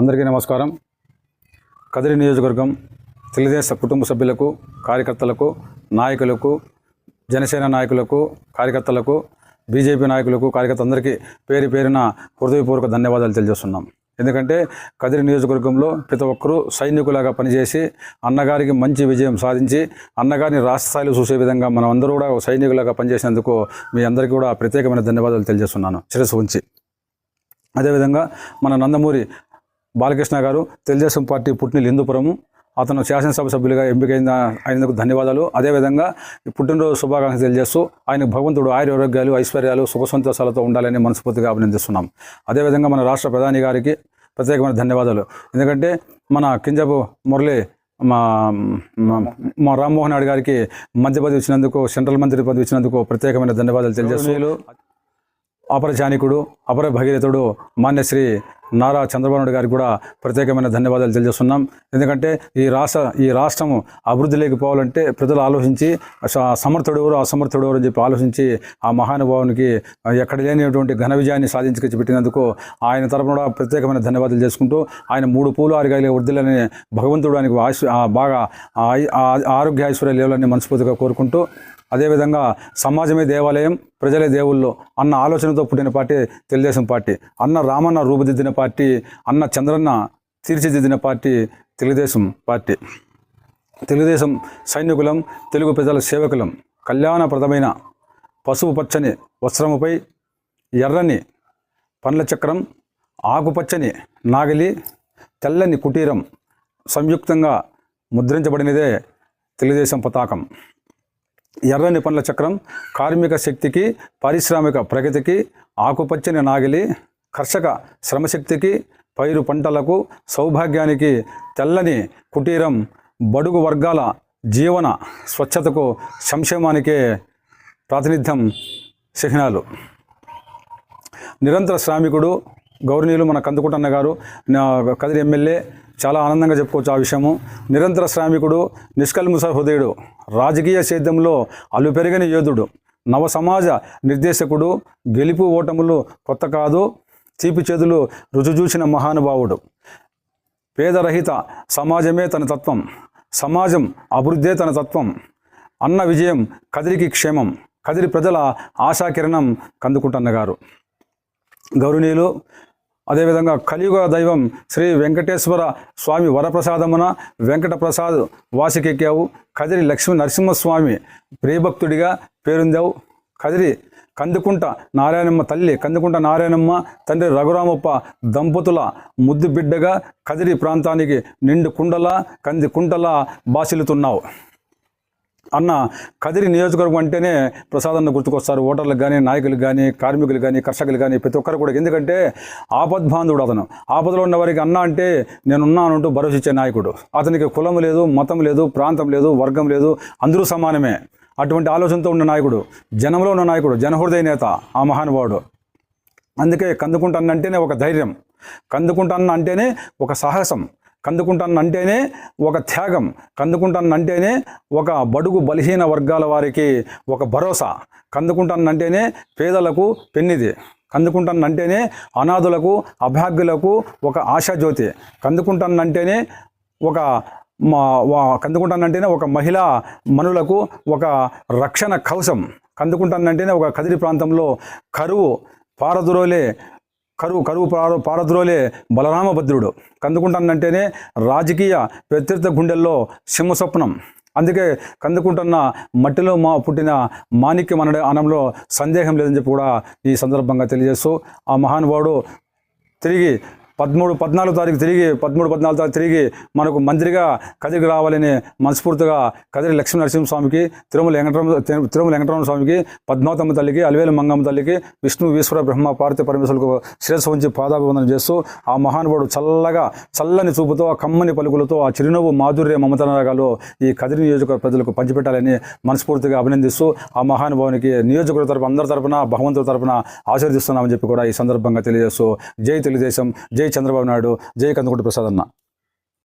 అందరికీ నమస్కారం. కదిరి నియోజకవర్గం తెలుగుదేశ కుటుంబ సభ్యులకు కార్యకర్తలకు నాయకులకు జనసేన నాయకులకు కార్యకర్తలకు బీజేపీ నాయకులకు కార్యకర్త అందరికీ పేరు పేరున హృదయపూర్వక ధన్యవాదాలు తెలియజేస్తున్నాం. ఎందుకంటే కదిరి నియోజకవర్గంలో ప్రతి ఒక్కరూ సైనికులాగా పనిచేసి అన్నగారికి మంచి విజయం సాధించి అన్నగారిని రాష్ట్ర స్థాయిలో చూసే విధంగా మనం అందరూ కూడా ఒక సైనికులాగా పనిచేసినందుకు మీ అందరికీ కూడా ప్రత్యేకమైన ధన్యవాదాలు తెలియజేస్తున్నాను. శిరస్సు ఉంచి. అదేవిధంగా మన నందమూరి బాలకృష్ణ గారు తెలుగుదేశం పార్టీ పుట్టిన లిందుపురము. అతను శాసనసభ సభ్యులుగా ఎంపికైన అయినందుకు ధన్యవాదాలు. అదేవిధంగా పుట్టినరోజు శుభాకాంక్షలు తెలియజేస్తూ ఆయన భగవంతుడు ఆయుర ఆరోగ్యాలు ఐశ్వర్యాలు సుఖ సంతోషాలతో ఉండాలని మనస్ఫూర్తిగా అభినందిస్తున్నాం. అదేవిధంగా మన రాష్ట్ర ప్రధాని గారికి ప్రత్యేకమైన ధన్యవాదాలు. ఎందుకంటే మన కింజపు మురళి మా మా- మా రామ్మోహన్ నాయుడు గారికి మంత్రి పదవి ఇచ్చినందుకు సెంట్రల్ మంత్రి పదవి ఇచ్చినందుకు ప్రత్యేకమైన ధన్యవాదాలు తెలియజేస్తూ అపరచానికుడు అపర భగీరథుడు మాన్యశ్రీ నారా చంద్రబాబు గారికి కూడా ప్రత్యేకమైన ధన్యవాదాలు తెలియజేస్తున్నాం. ఎందుకంటే ఈ రాష్ట్ర ఈ రాష్ట్రము అభివృద్ధిలోకి పోవాలంటే ప్రజలు ఆలోచించి స- సమర్థుడు ఎవరు అసమర్థుడు ఎవరు అని చెప్పి ఆలోచించి ఆ మహానుభావునికి ఎక్కడ లేనిటువంటి ఘన విజయాన్ని సాధించుకొచ్చి పెట్టినందుకు ఆయన తరపున కూడా ప్రత్యేకమైన ధన్యవాదాలు చేసుకుంటూ ఆయన మూడు పూలు ఆరుగాయలు వృద్ధులని భగవంతుడు ఆయనకు బాగా ఆ ఆరోగ్య ఐశ్వర్య లేవాలని మనస్ఫూర్తిగా కోరుకుంటూ అదేవిధంగా సమాజమే దేవాలయం ప్రజలే దేవుళ్ళు అన్న ఆలోచనతో పుట్టిన పార్టీ తెలుగుదేశం పార్టీ. అన్న రామన్న రూపుదిద్దిన పార్టీ అన్న చంద్రన్న తీర్చిదిద్దిన పార్టీ తెలుగుదేశం పార్టీ. తెలుగుదేశం సైనికులం తెలుగు ప్రజల సేవకులం. కళ్యాణప్రదమైన పసుపు పచ్చని వస్త్రముపై ఎర్రని పండ్ల చక్రం ఆకుపచ్చని నాగలి తెల్లని కుటీరం సంయుక్తంగా ముద్రించబడినదే తెలుగుదేశం పతాకం. ఎర్రని పండ్ల చక్రం కార్మిక శక్తికి పారిశ్రామిక ప్రగతికి ఆకుపచ్చని నాగిలి కర్షక శ్రమశక్తికి పైరు పంటలకు సౌభాగ్యానికి తెల్లని కుటీరం బడుగు వర్గాల జీవన స్వచ్ఛతకు సంక్షేమానికే ప్రాతినిధ్యం చిహ్నాలు నిరంతర శ్రామికుడు గౌరవనీయులు మన కందుకుంటన్న గారు నా కదిరి ఎమ్మెల్యే చాలా ఆనందంగా చెప్పుకోవచ్చు ఆ విషయము. నిరంతర శ్రామికుడు నిష్కల్ముస హృదయుడు రాజకీయ సేద్యంలో అల్లు పెరిగిన యోధుడు నవ సమాజ నిర్దేశకుడు గెలుపు ఓటములు కొత్త కాదు తీపి చేతులు రుచి చూసిన మహానుభావుడు. పేదరహిత సమాజమే తన తత్వం సమాజం అభివృద్ధే తన తత్వం. అన్న విజయం కదిరికి క్షేమం కదిరి ప్రజల ఆశాకిరణం కందుకుంటన్న గారు. గౌరవనీయులు అదేవిధంగా కలియుగ దైవం శ్రీ వెంకటేశ్వర స్వామి వరప్రసాదమున వెంకట ప్రసాద్ వాసికెక్కావు. కదిరి లక్ష్మీ నరసింహస్వామి ప్రియభక్తుడిగా పేరుందావు. కదిరి కందుకుంట నారాయణమ్మ తల్లి కందుకుంట నారాయణమ్మ తండ్రి రఘురామప్ప దంపతుల ముద్దు బిడ్డగా కదిరి ప్రాంతానికి నిండు కుండల కంది కుంటల బాసిల్లుతున్నావు. అన్న కదిరి నియోజకవర్గం అంటేనే ప్రసాదన్న గుర్తుకొస్తారు. ఓటర్లకు కానీ నాయకులకు కానీ కార్మికులు కానీ కర్షకులు కానీ ప్రతి ఒక్కరు కూడా. ఎందుకంటే ఆపద్బాంధుడు అతను. ఆపదలో ఉన్న వారికి అన్న అంటే నేనున్నాను అంటూ భరోసా ఇచ్చే నాయకుడు. అతనికి కులం లేదు మతం లేదు ప్రాంతం లేదు వర్గం లేదు అందరూ సమానమే. అటువంటి ఆలోచనతో ఉన్న నాయకుడు జనంలో ఉన్న నాయకుడు జనహృదయ నేత ఆ మహానుభావుడు అందుకే కందుకుంటన్న అంటేనే ఒక ధైర్యం. కందుకుంటన్న అంటేనే ఒక సాహసం. కందుకుంటాను అంటేనే ఒక త్యాగం కందుకుంటాను అంటేనే ఒక బడుగు బలహీన వర్గాల వారికి ఒక భరోసా. కందుకుంటాను అంటేనే పేదలకు పెన్నిది కందుకుంటాను అంటేనే అనాథులకు అభాగ్యులకు ఒక ఆశాజ్యోతి. కందుకుంటానంటేనే ఒక మా కందుకుంటానంటేనే ఒక మహిళా మనులకు ఒక రక్షణ కవచం. కందుకుంటానంటేనే ఒక కదిరి ప్రాంతంలో కరువు పారదురోలే కరువు కరువు పార పారద్రోలే బలరామభద్రుడు. కందుకుంటానంటేనే రాజకీయ ప్రత్యర్థ గుండెల్లో సింహస్వప్నం. అందుకే కందుకుంటున్న మట్టిలో మా పుట్టిన మాణిక్యం అనడే అనంలో సందేహం లేదని చెప్పి కూడా ఈ సందర్భంగా తెలియజేస్తూ ఆ మహానుభావుడు తిరిగి పదమూడు పద్నాలుగు తారీఖు తిరిగి పదమూడు పద్నాలుగు తారీఖు తిరిగి మనకు మంత్రిగా కదిరికి రావాలని మనస్ఫూర్తిగా కదిరి లక్ష్మీ నరసింహస్వామికి తిరుమల వెంకటరమ తిరుమల వెంకటరమణ స్వామికి పద్మావతమ్మ తల్లికి అలివేలు మంగమ్మ తల్లికి విష్ణు ఈశ్వర బ్రహ్మ పార్వతి పరమేశ్వరులకు శిరస్సు ఉంచి పాదాభివందనం చేస్తూ ఆ మహానుభావుడు చల్లగా చల్లని చూపుతో ఆ కమ్మని పలుకులతో ఆ చిరునవ్వు మాధుర్య మమతనరాగాలు ఈ కదిరి నియోజక ప్రజలకు పంచిపెట్టాలని మనస్ఫూర్తిగా అభినందిస్తూ ఆ మహానుభావునికి నియోజకవర్గ తరపున అందరి తరపున భగవంతుడి తరపున ఆశీర్దిస్తున్నామని చెప్పి కూడా ఈ సందర్భంగా తెలియజేస్తూ జై తెలుగుదేశం జై చంద్రబాబు నాయుడు జై కందుకుంట ప్రసాద్ అన్న.